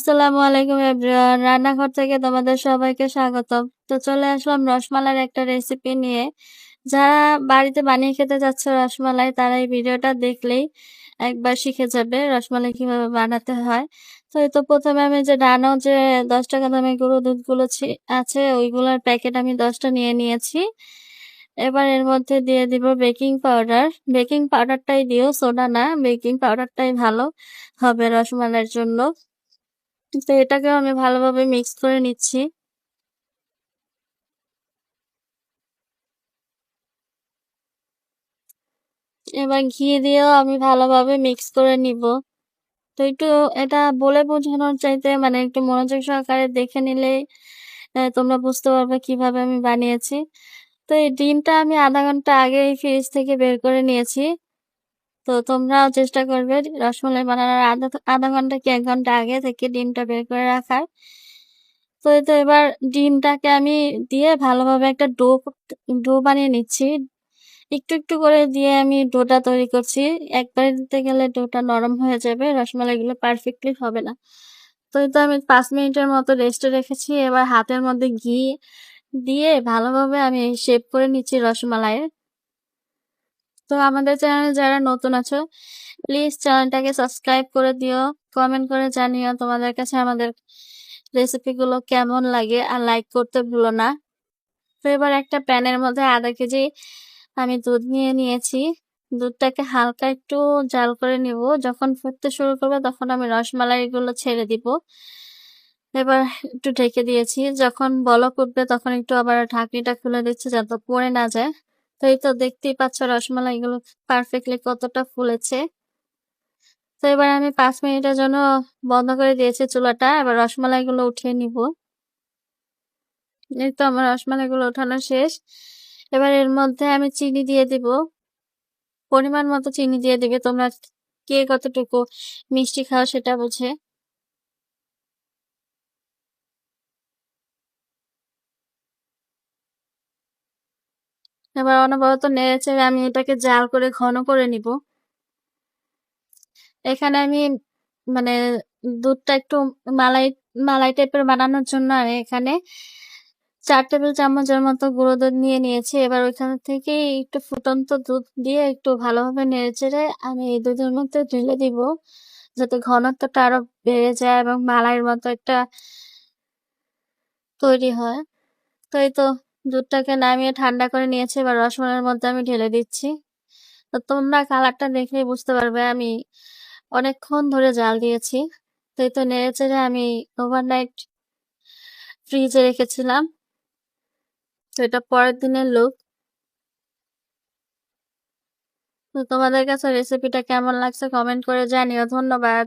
আসসালামু আলাইকুম এভরিওয়ান। রান্নাঘর থেকে তোমাদের সবাইকে স্বাগতম। তো চলে আসলাম রসমালাইয়ের একটা রেসিপি নিয়ে। যারা বাড়িতে বানিয়ে খেতে যাচ্ছে রসমালাই তারা এই ভিডিওটা দেখলেই একবার শিখে যাবে রসমালাই কীভাবে বানাতে হয়। তো এই তো ১ম এ আমি যে ডানো যে ৳১০ দামের গুঁড়ো দুধগুলো আছে ওইগুলোর প্যাকেট আমি দশটা নিয়ে নিয়েছি। এবার এর মধ্যে দিয়ে দিব বেকিং পাউডার। বেকিং পাউডারটাই দিও, সোডা না। বেকিং পাউডারটাই ভালো হবে রসমালাইয়ের জন্য। তো এটাকেও আমি ভালোভাবে মিক্স করে নিচ্ছি। এবার ঘি দিয়েও আমি ভালোভাবে মিক্স করে নিব। তো একটু এটা বলে বোঝানোর চাইতে মানে একটু মনোযোগ সহকারে দেখে অ্যা তোমরা বুঝতে পারবে কীভাবে আমি বানিয়েছি। তো এই ডিমটা আমি আধা ঘণ্টা আগেই ফ্রিজ থেকে বের করে নিয়েছি। তো তোমরাও চেষ্টা করবে রসমলাই বানানোর আধা ০.৫ ঘণ্টা কি এক ঘণ্টা আগে থেকে ডিমটা বের করে রাখার। তো এই তো এবার ডিমটাকে আমি দিয়ে ভালোভাবে একটা ডো ডো বানিয়ে নিচ্ছি। একটু, একটু করে দিয়ে আমি ডোটা তৈরি করছি। একবারে দিতে গেলে ডোটা নরম হয়ে যাবে। রসমালাইগুলো পারফেক্টলি হবে না। তো এই তো আমি পাঁচ মিনিটের মতো রেস্টে রেখেছি। এবার হাতের মধ্যে ঘি দিয়ে ভালোভাবে আমি শেপ করে নিচ্ছি রসমালাইয়ের। তো আমাদের চ্যানেলে যারা নতুন আছো প্লিজ চ্যানেলটাকে সাবস্ক্রাইব করে দিও। কমেন্ট করে জানিও তোমাদের কাছে আমাদের রেসিপিগুলো কেমন লাগে, আর লাইক করতে ভুলো না। তো এবার একটা প্যানের মধ্যে আধা কেজি আমি দুধ নিয়ে নিয়েছি। দুধটাকে হালকা একটু জাল করে নিব। যখন ফুটতে শুরু করবে তখন আমি রসমালাইগুলো ছেড়ে দিব। এবার একটু ঢেকে দিয়েছি। যখন বলক উঠবে তখন একটু আবার ঢাকনিটা খুলে দিচ্ছে যাতে পড়ে না যায়। তো এই তো দেখতেই পাচ্ছ রসমালাইগুলো পারফেক্টলি কতটা ফুলেছে। তো এবার আমি ৫ মিনিটের জন্য বন্ধ করে দিয়েছি চুলাটা। এবার রসমালাইগুলো উঠিয়ে নিব। এই তো আমার রসমালাইগুলো ওঠানো শেষ। এবার এর মধ্যে আমি চিনি দিয়ে দিব। পরিমাণ মতো চিনি দিয়ে দিবে। তোমরা কে কতটুকু মিষ্টি খাও সেটা বুঝে। এবার অনবরত নেড়ে-চেড়ে আমি এটাকে জাল করে ঘন করে নিব। এখানে আমি মানে দুধটা একটু মালাই, মালাই টাইপের বানানোর জন্য আমি এখানে ৪ টেবিল চামচের মতো গুঁড়ো দুধ নিয়ে নিয়েছি। এবার ওইখান থেকেই একটু ফুটন্ত দুধ দিয়ে একটু ভালোভাবে নেড়ে-চেড়ে আমি এই দুধের মধ্যে ঢেলে দিব। যাতে ঘনত্বটা আরও বেড়ে যায় এবং মালাইয়ের মতো একটা তৈরি হয়। তো এই তো দুধটাকে নামিয়ে ঠান্ডা করে নিয়েছি। এবার রসমালাইয়ের মধ্যে আমি ঢেলে দিচ্ছি। তো তোমরা কালারটা দেখলেই বুঝতে পারবে, আমি অনেকক্ষণ ধরে জাল দিয়েছি। তো তো নেড়ে-চেড়ে আমি ওভারনাইট ফ্রিজে রেখেছিলাম। তো এটা পরের দিনের লুক। তো তোমাদের কাছে রেসিপিটা কেমন লাগছে কমেন্ট করে জানিও। ধন্যবাদ।